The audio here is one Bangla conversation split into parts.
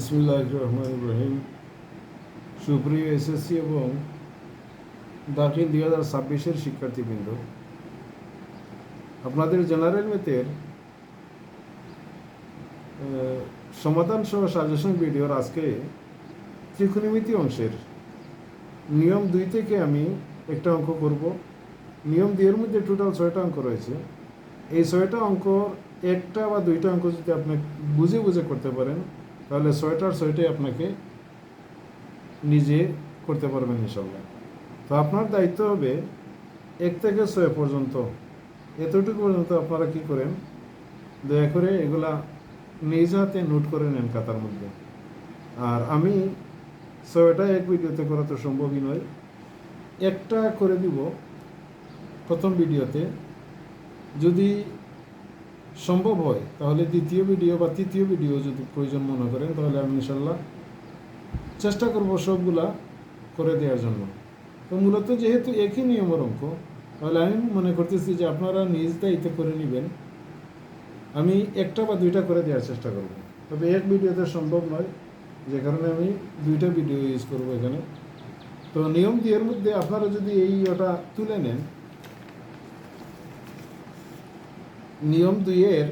ইসমিল্লাহ রহমান রহিম সুপ্রিয় এসএসসি এবং দাখিল দুই হাজার ছাব্বিশের শিক্ষার্থীবৃন্দ, আপনাদের জেনারেল মেথের সমাধান সহ সাজেশন ভিডিওর আজকে ত্রিকোণমিতি অংশের নিয়ম দুই থেকে আমি একটা অঙ্ক করব। নিয়ম দুইয়ের মধ্যে টোটাল ছয়টা অঙ্ক রয়েছে। এই ছয়টা অঙ্ক একটা বা দুইটা অঙ্ক যদি আপনি বুঝে বুঝে করতে পারেন তাহলে সোয়েটার ছয়টাই আপনাকে নিজে করতে পারবেন ইনশাল্লাহ তো আপনার দায়িত্ব হবে এক থেকে ছয় পর্যন্ত, এতটুকু পর্যন্ত আপনারা কি করেন, দয়া করে এগুলা নিজ হাতে নোট করে নেন খাতার মধ্যে। আর আমি ছয়টা এক ভিডিওতে করা তো সম্ভবই নয়, একটা করে দিব প্রথম ভিডিওতে। যদি সম্ভব হয়, তাহলে দ্বিতীয় ভিডিও বা তৃতীয় ভিডিও যদি প্রয়োজন মনে করেন, তাহলে আমি ইনশাল্লাহ চেষ্টা করব সবগুলা করে দেওয়ার জন্য। তো মূলত যেহেতু একই নিয়মের অঙ্ক, তাহলে আমি মনে করতেছি যে আপনারা নিজ দায়িত্ব করে নেবেন। আমি একটা বা দুইটা করে দেওয়ার চেষ্টা করব। তবে এক ভিডিওতে সম্ভব নয়, যে কারণে আমি দুইটা ভিডিও ইউজ করব এখানে। তো নিয়ম দুইয়ের মধ্যে আপনারা যদি এই ওটা তুলে নেন নিয়ম দুইয়ের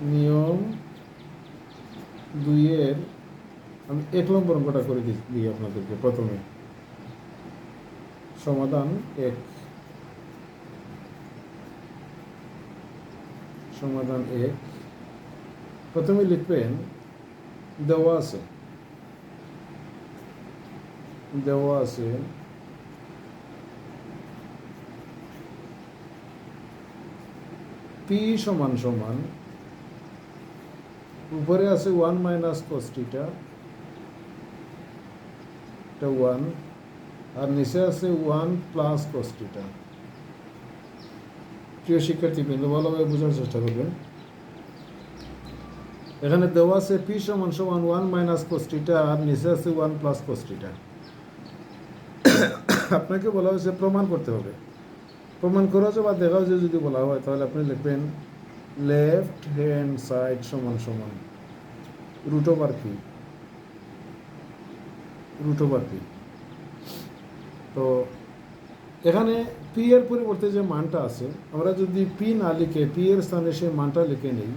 নিয়ম দুইয়ের আমি এক নম্বর অঙ্কটা করে দিই আপনাদেরকে প্রথমে। সমাধান এক। সমাধান এক। প্রথমে লিখবেন, দেওয়া আছে। দেওয়া আছে। পি সমান সমান, উপরে আছে one minus cos theta one আর নিচে আছে ওয়ান প্লাস কস্টিটা প্রিয় শিক্ষার্থী শিক্ষার্থীবৃন্দ ভালোভাবে বোঝার চেষ্টা করবেন। এখানে দেওয়া আছে পি সমান সমান ওয়ান মাইনাস কস্টিটা আর নিচে আছে ওয়ান প্লাস কস্টিটা আপনাকে বলা হয়েছে প্রমাণ করতে হবে। প্রমাণ করা যে বা দেখা যে যদি বলা হয়, তাহলে আপনি লিখবেন লেফট হ্যান্ড সাইড সমান সমান। Root over P root over তো এখানে পি এর পরিবর্তে যে মানটা আছে, আমরা যদি পি না লিখে পি এর স্থানে সেই মানটা লিখে নিই,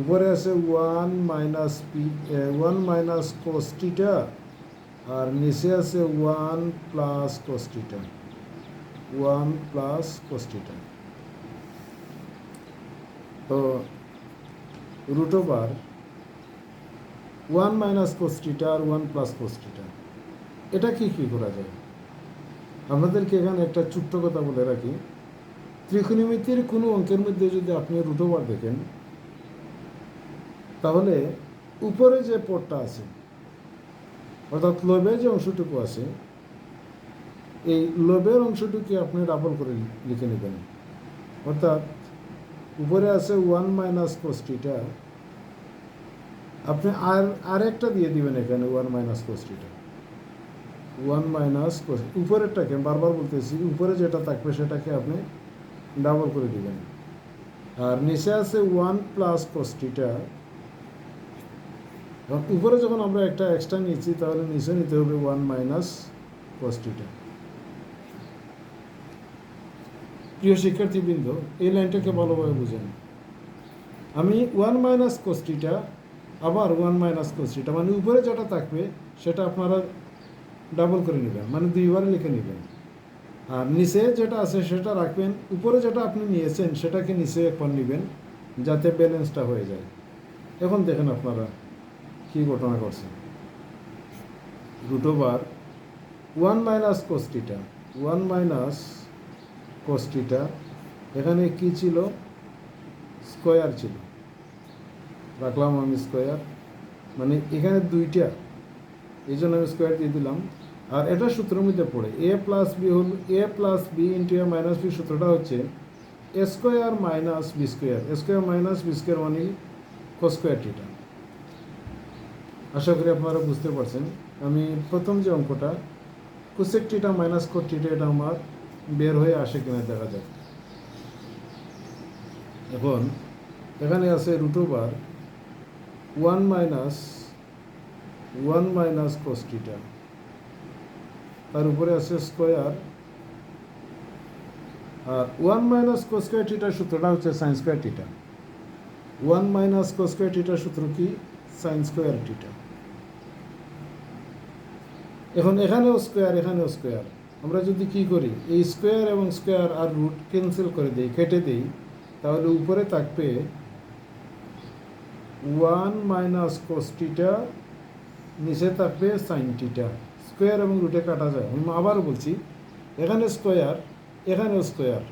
উপরে আছে one minus P one minus cos theta আর নিচে আছে one plus cos theta one plus cos theta তো root over one minus cos theta আর ওয়ান প্লাস কোস্টিটা এটা কি কি করা যায়? আপনাদেরকে এখানে একটা ছোট্ট কথা বলে রাখি। ত্রিকোণমিতির কোনো অঙ্কের মধ্যে যদি আপনি রুট ওভার দেখেন, তাহলে উপরে যে পদটা আছে, অর্থাৎ লোভের যে অংশটুকু আছে এই লোভের অংশটুকু আপনি ডাবল করে লিখে নেবেন। অর্থাৎ উপরে আছে ওয়ান মাইনাস কোস্টিটা আপনি আর আর একটা দিয়ে দিবেন এখানে one minus cos theta one minus উপরেরটাকে বারবার বলতেছি, উপরে যেটা থাকবে সেটাকে আপনি ডাবল করে দিবেন। আর নিচে আছে ওয়ান প্লাস কোস্টিটা উপরে যখন আমরা একটা এক্সট্রা নিচ্ছি, তাহলে নিচে নিতে হবে ওয়ান মাইনাস কোস্টিটা প্রিয় শিক্ষার্থীবৃন্দ, এই লাইনটাকে ভালোভাবে বুঝেন। আমি ওয়ান মাইনাস কোস্টিটা আবার ওয়ান মাইনাস কোস্টিটা মানে উপরে যেটা থাকবে, সেটা আপনারা ডাবল করে নেবেন মানে দুইবার লিখে নেবেন। আর নিচে যেটা আছে, সেটা রাখবেন। উপরে যেটা আপনি নিয়েছেন, সেটাকে নিচে একবার নেবেন, যাতে ব্যালেন্সটা হয়ে যায়। এখন দেখেন আপনারা কি ঘটনা করছে root one minus cos theta one minus cos theta এখানে কি ছিল? স্কোয়ার ছিল। রাখলাম আমি স্কোয়ার। মানে এখানে দুইটা। এই জন্য আমি স্কোয়ার দিয়ে দিলাম। আর এটা সূত্রের মধ্যে পড়ে। এ প্লাস বি হল A plus B into A minus B সূত্রটা হচ্ছে A square minus B square A square minus B square মানে স্কোয়ার টিটা আশা করি আপনারা বুঝতে পারছেন। আমি প্রথম যে অঙ্কটা কুসেক টিটা মাইনাস কোট টিটা এটা আমার বের হয়ে আসে কিনা দেখা যাক। এখন এখানে আছে root over one minus one minus cos theta তার উপরে আছে স্কোয়ার আর ওয়ান মাইনাস কোস্কোয়ার টিটার সূত্রটা হচ্ছে sine square theta one minus cos square টিটার সূত্র কি? সাইন স্কোয়ার টিটা এখন এখানেও স্কোয়ার এখানেও স্কোয়ার আমরা যদি কি করি এই স্কোয়ার এবং স্কোয়ার আর রুট ক্যান্সেল করে দিই, কেটে দিই, তাহলে উপরে থাকবে ওয়ান মাইনাস কোস্টিটা নিচে থাকবে সাইন টিটা স্কোয়ার এবং রুটে কাটা যায়। আমি আবারও বলছি, এখানে স্কোয়ার এখানেও স্কোয়ার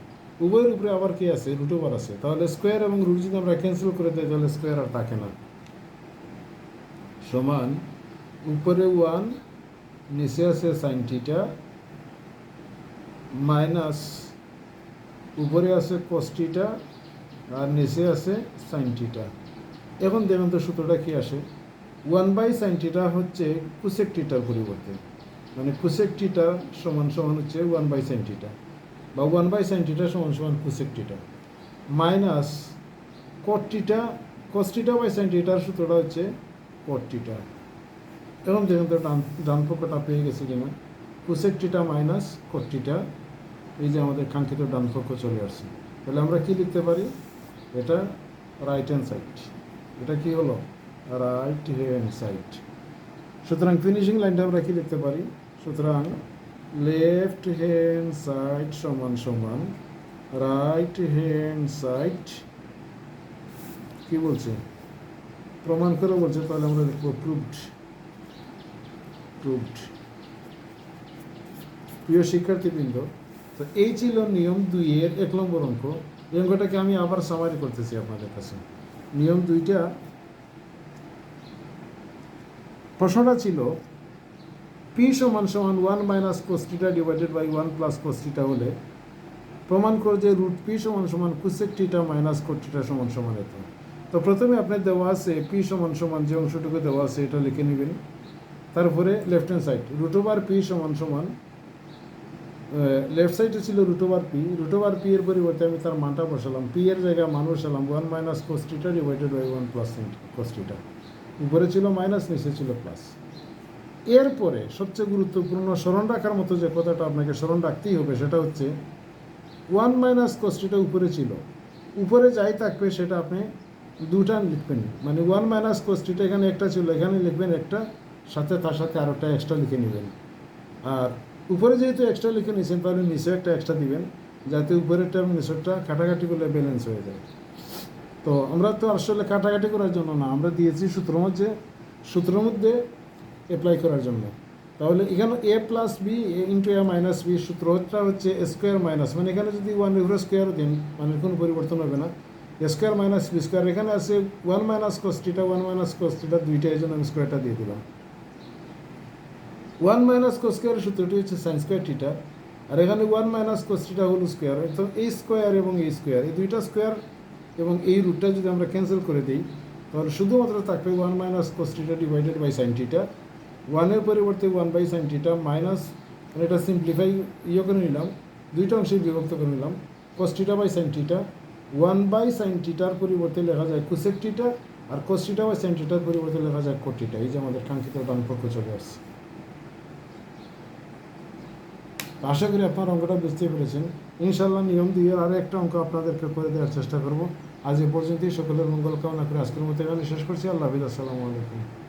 উভয়ের উপরে আবার কি আছে? রুট ওভার আছে। তাহলে স্কোয়ার এবং রুট যদি আমরা ক্যান্সেল করে দিই, তাহলে স্কোয়ার আর থাকে না। সমান, উপরে ওয়ান নিচে আছে সাইন টিটা মাইনাস উপরে আছে কস্টিটা আর নিচে আছে সাইন টিটা এখন দেখুন তো সূত্রটা কি আসে? ওয়ান বাই সাইন টিটা হচ্ছে কুসেক টিটার পরিবর্তে। মানে কুসেক টিটা সমান সমান হচ্ছে ওয়ান বাই সাইন টিটা বা ওয়ান বাই সাইন টিটা সমান সমান cosec theta minus cot theta cos theta by sine টিটার সূত্রটা হচ্ছে কট টিটা এখন দেখুন তো ডান ডান পক্ষটা পেয়ে গেছে কিনা? কুসেক টিটা মাইনাস কট টিটা এই যে আমাদের কাঙ্ক্ষিত ডান পক্ষ চলে আসছে। তাহলে আমরা কি লিখতে পারি? এটা রাইট হ্যান্ড সাইড এটা কি হলো? রাইট হ্যান্ড সাইড সুতরাং ফিনিশিং লাইনটা আমরা কি লিখতে পারি? সুতরাং লেফট হ্যান্ড সাইড সমান সমান রাইট হ্যান্ড সাইড কি বলছে? প্রমাণ করে বলছে, তাহলে আমরা লিখব প্রুভড প্রুভড প্রিয় শিক্ষার্থীবৃন্দ তো এই ছিল নিয়ম দুইয়ের এক নম্বর অঙ্ক। এই অঙ্কটাকে আমি আবার সামারি করতেছি আপনাদের কাছে। নিয়ম দুইটা। প্রশ্নটা ছিল পি সমান সমান one minus cos theta divided by one plus cos theta হলে প্রমাণ করে যে রুট পি সমান সমান কুসেক টিটা মাইনাস কোটিটা সমান সমান এত। তো প্রথমে আপনার দেওয়া আছে পি সমান সমান যে অংশটুকু দেওয়া আছে এটা লিখে নেবেন। তারপরে left hand side root over P সমান সমান লেফট সাইডে ছিল root over P root over P এর পরিবর্তে আমি তার মানটা বসালাম পি এর জায়গায় মান বসালাম one minus cos theta divided by one plus cos theta উপরে ছিল মাইনাস নিচে ছিল প্লাস এরপরে সবচেয়ে গুরুত্বপূর্ণ স্মরণ রাখার মতো যে কথাটা আপনাকে স্মরণ রাখতেই হবে, সেটা হচ্ছে ওয়ান মাইনাস কোস্টিটা উপরে ছিল। উপরে যাই থাকবে, সেটা আপনি দুটা লিখবেন। মানে ওয়ান মাইনাস কোস্টিটা এখানে একটা ছিল, এখানে লিখবেন একটা, সাথে তার সাথে আরেকটা এক্সট্রা লিখে নেবেন। আর উপরে যেহেতু এক্সট্রা লিখে নিয়েছেন, তাহলে নিচে একটা এক্সট্রা দিবেন, যাতে উপরেরটা এবং নিচেরটা কাটাকাটি করলে ব্যালেন্স হয়ে যায়। তো আমরা তো আসলে কাটাকাটি করার জন্য না, আমরা দিয়েছি সূত্র মধ্যে, সূত্রের মধ্যে অ্যাপ্লাই করার জন্য। তাহলে এখানে A plus B into A minus B সূত্রটা হচ্ছে স্কোয়ার মাইনাস মানে এখানে যদি ওয়ান ইউরো স্কোয়ার দিন মানে কোনো পরিবর্তন হবে না। স্কোয়ার মাইনাস বি স্কোয়ার এখানে আছে one minus cos theta one minus cos theta দুইটা, এই জন্য আমি স্কোয়ারটা দিয়ে দিলাম। ওয়ান মাইনাস কোস্কোয়ারের সূত্রটি হচ্ছে সাইন স্কোয়ার টিটা আর এখানে ওয়ান মাইনাস কোস্টিটা হল স্কোয়ার তো এই স্কোয়ার এবং এই স্কোয়ার এই দুইটা স্কোয়ার এবং এই রুটটা যদি আমরা ক্যান্সেল করে দিই, তাহলে শুধুমাত্র থাকবে one minus cos theta divided by sine theta ওয়ানের পরিবর্তে one by sine theta minus মানে এটা সিম্পলিফাই ইয়ে করে নিলাম, দুইটা অংশে বিভক্ত করে নিলাম cos theta by sine theta one by sine টিটার পরিবর্তে লেখা যায় কুসেক টিটা আর কোস্টিটা বাই সাইন টিটার পরিবর্তে লেখা যায় কোটিটা এই যে আমাদের কাঙ্ক্ষিত ডান পক্ষ চলে আসছে তো আশা করি আপনার অঙ্কটা বুঝতে পেরেছেন। ইনশাল্লাহ নিয়ম দিয়ে আরও একটা অঙ্ক আপনাদেরকে করে দেওয়ার চেষ্টা করব। আজ এ পর্যন্তই, সকলের মঙ্গল কামনা করে আজকের মতো এখানে শেষ করছি। আল্লাহ আসসালামু আলাইকুম।